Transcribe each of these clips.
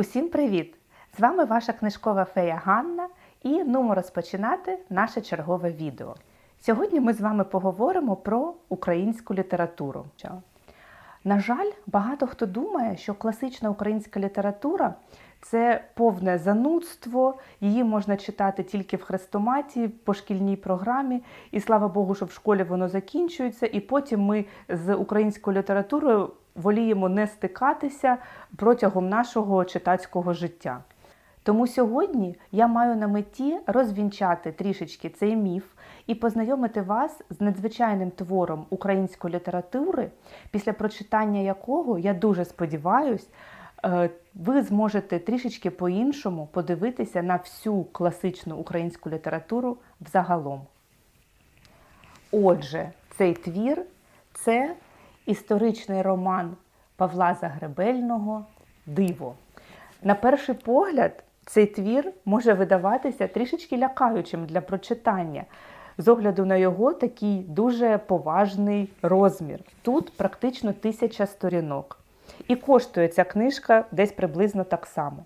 Усім привіт! З вами ваша книжкова фея Ганна і нумо розпочинати наше чергове відео. Сьогодні ми з вами поговоримо про українську літературу. На жаль, багато хто думає, що класична українська література це повне занудство, її можна читати тільки в хрестоматі, по шкільній програмі, і слава Богу, що в школі воно закінчується, і потім ми з українською літературою воліємо не стикатися протягом нашого читацького життя. Тому сьогодні я маю на меті розвінчати трішечки цей міф і познайомити вас з надзвичайним твором української літератури, після прочитання якого, я дуже сподіваюсь, е, ви зможете трішечки по-іншому подивитися на всю класичну українську літературу взагалом. Отже, цей твір це історичний роман Павла Загребельного Диво. На перший погляд, цей твір може видаватися трішечки лякаючим для прочитання, з огляду на його такий дуже поважний розмір. Тут практично тисяча сторінок. І коштує ця книжка десь приблизно так само.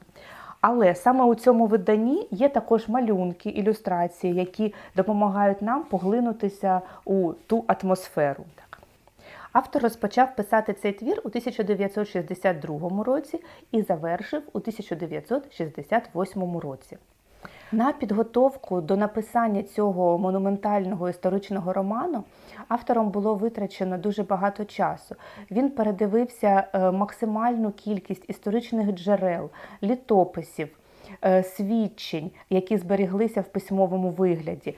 Але саме у цьому виданні є також малюнки, ілюстрації, які допомагають нам поглинутися у ту атмосферу. Автор розпочав писати цей твір у 1962 році і завершив у 1968 році. На підготовку до написання цього монументального історичного роману автором було витрачено дуже багато часу. Він передивився е, максимальну кількість історичних джерел, літописів, е, свідчень, які зберіглися в письмовому вигляді.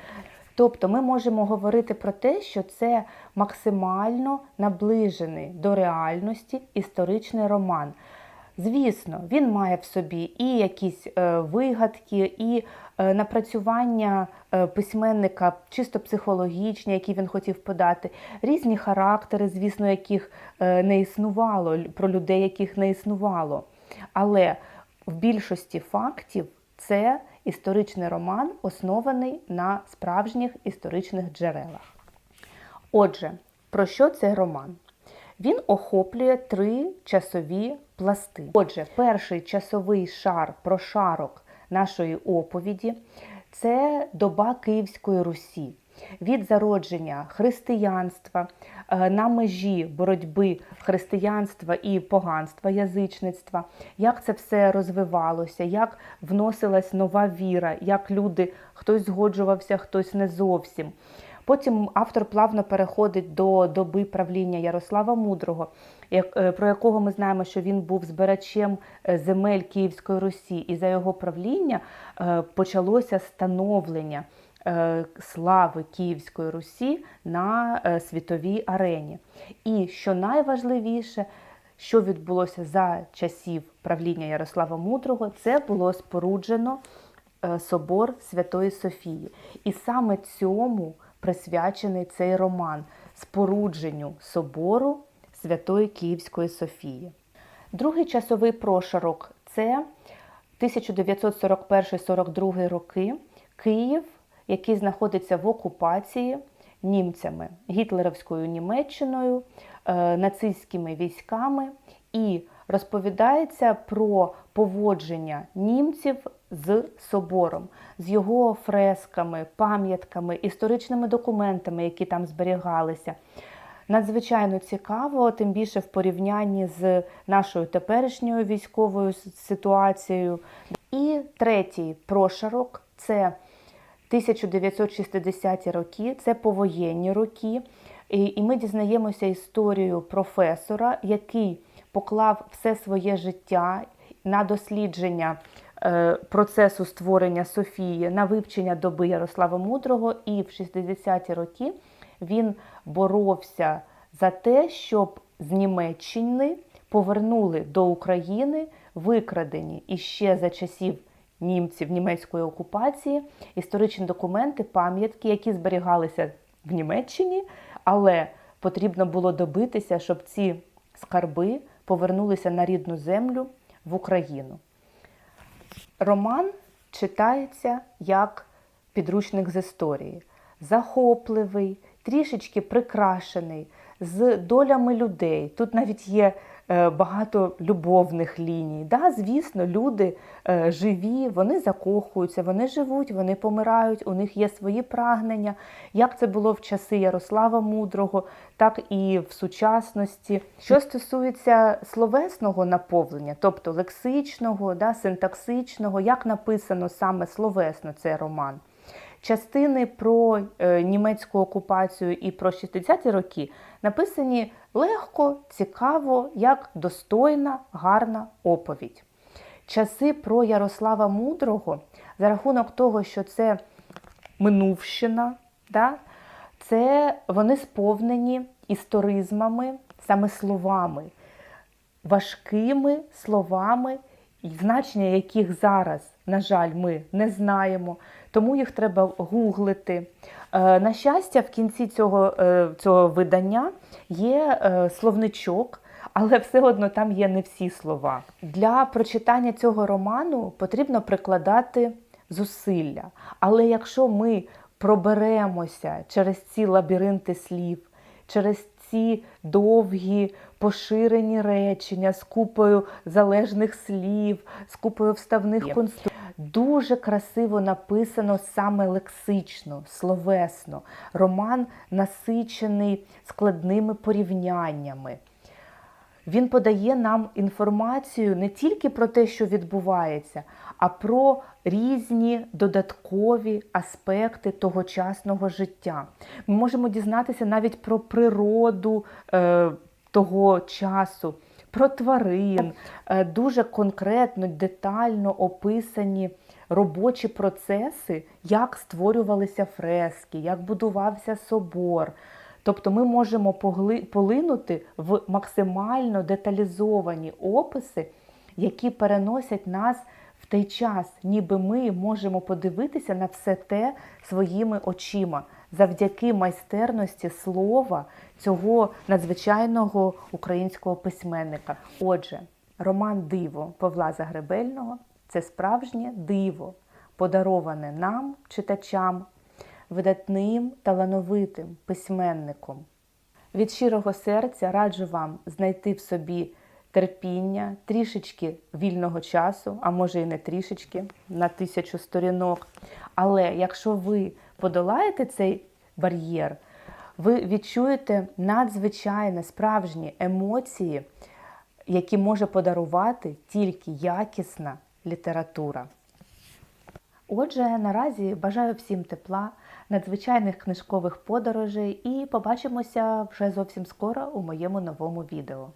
Тобто ми можемо говорити про те, що це максимально наближений до реальності історичний роман. Звісно, він має в собі і якісь е, вигадки, і е, напрацювання е, письменника чисто психологічні, які він хотів подати, різні характери, звісно, яких не існувало, про людей, яких не існувало. Але в більшості фактів це історичний роман, оснований на справжніх історичних джерелах. Отже, про що цей роман? Він охоплює три часові пласти. Отже, перший часовий шар прошарок нашої оповіді це доба Київської Русі. Від зародження християнства е, на межі боротьби християнства і поганства, язичництва, як це все розвивалося, як вносилась нова віра, як люди хтось згоджувався, хтось не зовсім. Потім автор плавно переходить до доби правління Ярослава Мудрого, е, про якого ми знаємо, що він був збирачем е, земель Київської Русі, і за його правління почалося становлення. Е, слави Київської Русі на е, світовій арені. І що найважливіше, що відбулося за часів правління Ярослава Мудрого, це було споруджено е, собор Святої Софії. І саме цьому присвячений цей роман спорудженню собору Святої Київської Софії. Другий часовий прошарок це 1941-42 роки. Київ який знаходиться в окупації німцями, гітлерівською Німеччиною, е, нацистськими військами, і розповідається про поводження німців з собором, з його фресками, пам'ятками, історичними документами, які там зберігалися. Надзвичайно цікаво, тим більше в порівнянні з нашою теперішньою військовою ситуацією. І третій прошарок це 1960-ті роки, це повоєнні роки. І ми дізнаємося історію професора, який поклав все своє життя на дослідження е, процесу створення Софії, на вивчення доби Ярослава Мудрого, і в 60-ті роки він боровся за те, щоб з Німеччини повернули до України викрадені іще за часів німців німецької окупації, історичні документи, пам'ятки, які зберігалися в Німеччині, але потрібно було добитися, щоб ці скарби повернулися на рідну землю в Україну. Роман читається як підручник з історії, захопливий, трішечки прикрашений, з долями людей. Тут навіть є багато любовних ліній. Да, звісно, люди е, живі, вони закохуються, вони живуть, вони помирають, у них є свої прагнення. Як це було в часи Ярослава Мудрого, так і в сучасності. Що стосується словесного наповнення, тобто лексичного, да, синтаксичного, як написано саме словесно цей роман. Частини про е, німецьку окупацію і про 60-ті роки написані легко, цікаво, як достойна, гарна оповідь. Часи про Ярослава Мудрого за рахунок того, що це минувщина, да, це вони сповнені історизмами, саме словами, важкими словами, значення яких зараз, на жаль, ми не знаємо, тому їх треба гуглити. Е, На щастя, в кінці цього, е, цього видання є е, словничок. Але все одно там є не всі слова. Для прочитання цього роману потрібно прикладати зусилля. Але якщо ми проберемося через ці лабіринти слів, через ці довгі поширені речення з купою залежних слів, з купою вставних конструкцій, Дуже красиво написано саме лексично, словесно. Роман насичений складними порівняннями. Він подає нам інформацію не тільки про те, що відбувається, а про різні додаткові аспекти тогочасного життя. Ми можемо дізнатися навіть про природу е, того часу, про тварин, Е, дуже конкретно, детально описані робочі процеси, як створювалися фрески, як будувався собор. Тобто ми можемо полинути в максимально деталізовані описи, які переносять нас в той час, ніби ми можемо подивитися на все те своїми очима завдяки майстерності слова цього надзвичайного українського письменника. Отже, роман Диво Павла Загребельного це справжнє диво, подароване нам, читачам, видатним талановитим письменником. Від щирого серця раджу вам знайти в собі терпіння, трішечки вільного часу, а може і не трішечки, на тисячу сторінок. Але якщо ви подолаєте цей бар'єр, ви відчуєте надзвичайно справжні емоції, які може подарувати тільки якісна література. Отже, наразі бажаю всім тепла, надзвичайних книжкових подорожей і побачимося вже зовсім скоро у моєму новому відео.